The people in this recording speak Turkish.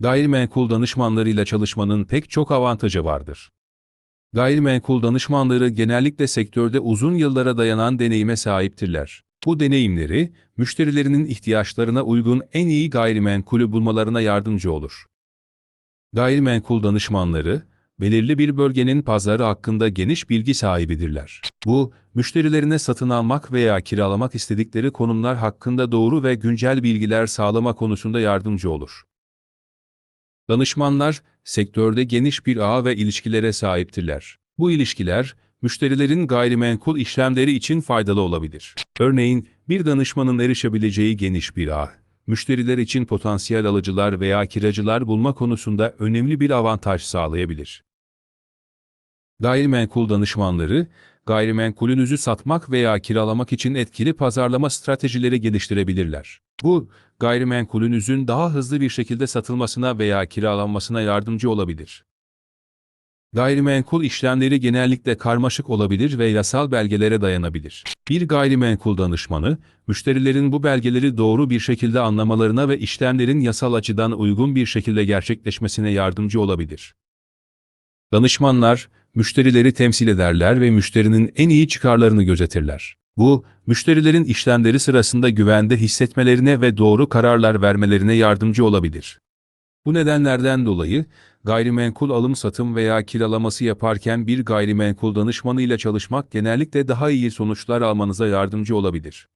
Gayrimenkul danışmanlarıyla çalışmanın pek çok avantajı vardır. Gayrimenkul danışmanları genellikle sektörde uzun yıllara dayanan deneyime sahiptirler. Bu deneyimleri, müşterilerinin ihtiyaçlarına uygun en iyi gayrimenkulü bulmalarına yardımcı olur. Gayrimenkul danışmanları, belirli bir bölgenin pazarı hakkında geniş bilgi sahibidirler. Bu, müşterilerine satın almak veya kiralamak istedikleri konumlar hakkında doğru ve güncel bilgiler sağlama konusunda yardımcı olur. Danışmanlar, sektörde geniş bir ağ ve ilişkilere sahiptirler. Bu ilişkiler, müşterilerin gayrimenkul işlemleri için faydalı olabilir. Örneğin, bir danışmanın erişebileceği geniş bir ağ, müşteriler için potansiyel alıcılar veya kiracılar bulma konusunda önemli bir avantaj sağlayabilir. Gayrimenkul danışmanları, gayrimenkulünüzü satmak veya kiralamak için etkili pazarlama stratejileri geliştirebilirler. Bu, gayrimenkulünüzün daha hızlı bir şekilde satılmasına veya kiralanmasına yardımcı olabilir. Gayrimenkul işlemleri genellikle karmaşık olabilir ve yasal belgelere dayanabilir. Bir gayrimenkul danışmanı, müşterilerin bu belgeleri doğru bir şekilde anlamalarına ve işlemlerin yasal açıdan uygun bir şekilde gerçekleşmesine yardımcı olabilir. Danışmanlar, müşterileri temsil ederler ve müşterinin en iyi çıkarlarını gözetirler. Bu, müşterilerin işlemleri sırasında güvende hissetmelerine ve doğru kararlar vermelerine yardımcı olabilir. Bu nedenlerden dolayı, gayrimenkul alım satım veya kiralaması yaparken bir gayrimenkul danışmanıyla çalışmak genellikle daha iyi sonuçlar almanıza yardımcı olabilir.